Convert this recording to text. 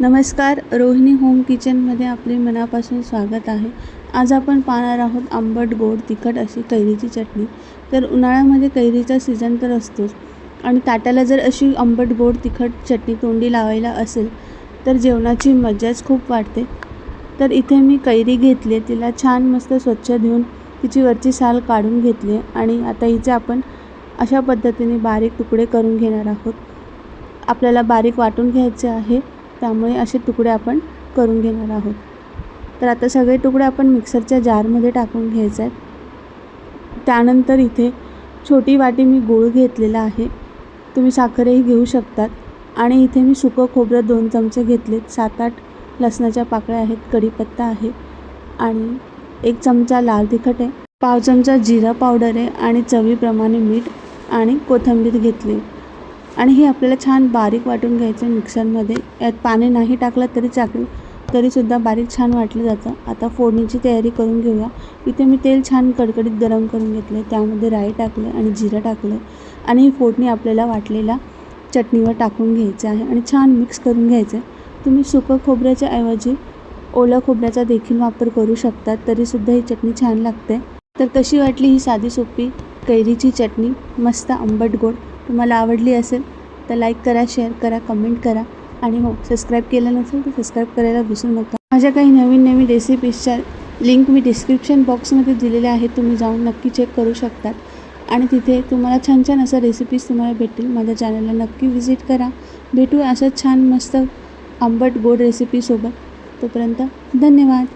नमस्कार रोहिणी होम किचनमध्ये आपले मनापासून स्वागत आहे. आज आपण पाहणार आहोत आंबट गोड तिखट अशी कैरीची चटणी. तर उन्हाळ्यामध्ये कैरीचा सीझन तर असतोच. आणि ताटाला जर अशी आंबट गोड तिखट चटणी तोंडी लावायला असेल तर जेवणाची मजाच खूप वाटते. तर इथे मी कैरी घेतली आहे तिला छान मस्त स्वच्छ धुवून तिची वरची साल काढून घेतली आहे आणि आता हिचे आपण अशा पद्धतीने बारीक तुकडे करून घेणार आहोत. आपल्याला बारीक वाटून घ्यायचे आहे. त्यामुळे असे तुकडे आपण करून घेणार आहोत. तर आता सगळे तुकडे आपण मिक्सरच्या जारमध्ये टाकून घ्यायचे आहेत. त्यानंतर इथे छोटी वाटी मी गूळ घेतलेला आहे. तुम्ही साखरही घेऊ शकतात. आणि इथे मी सुकं खोबरं दोन चमचे घेतलेत. सात आठ लसणाच्या पाकळ्या आहेत. कढीपत्ता आहे. आणि एक चमचा लाल तिखट आहे. पाव चमचा जिरा पावडर आहे. आणि चवीप्रमाणे मीठ आणि कोथिंबीर घेतली. आणि हे आपल्याला छान बारीक वाटून घ्यायचं मिक्सरमध्ये. यात पाणी नाही टाकलं तरी चालेल तरीसुद्धा बारीक छान वाटलं जातं. आता फोडणीची तयारी करून घेऊया. इथे मी तेल छान कडकडीत गरम करून घेतलं त्यामध्ये राई टाकलं आणि जिरं टाकलं आणि ही फोडणी आपल्याला वाटलेल्या चटणीवर टाकून घ्यायचं आहे आणि छान मिक्स करून घ्यायचं आहे तुम्ही सुकं खोबऱ्याच्या ऐवजी ओलं खोबऱ्याचा देखील वापर करू शकता तरीसुद्धा ही चटणी छान लागते. तर कशी वाटली ही साधी सोपी कैरीची चटणी? मस्त आंबट गोड. तुम्हाला आवडली असेल तर लाईक करा शेअर करा कमेंट करा. आणि हो सबस्क्राईब केलं नसेल तर सबस्क्राईब करायला विसरू नका. माझ्या काही नवीन नवीन रेसिपीजच्या लिंक मी डिस्क्रिप्शन बॉक्समध्ये दिलेल्या आहेत. तुम्ही जाऊन नक्की चेक करू शकतात. आणि तिथे तुम्हाला छान छान असं रेसिपीज तुम्हाला भेटतील. माझ्या चॅनलला नक्की व्हिजिट करा. भेटू असं छान मस्त आंबट गोड रेसिपीसोबत तोपर्यंत धन्यवाद.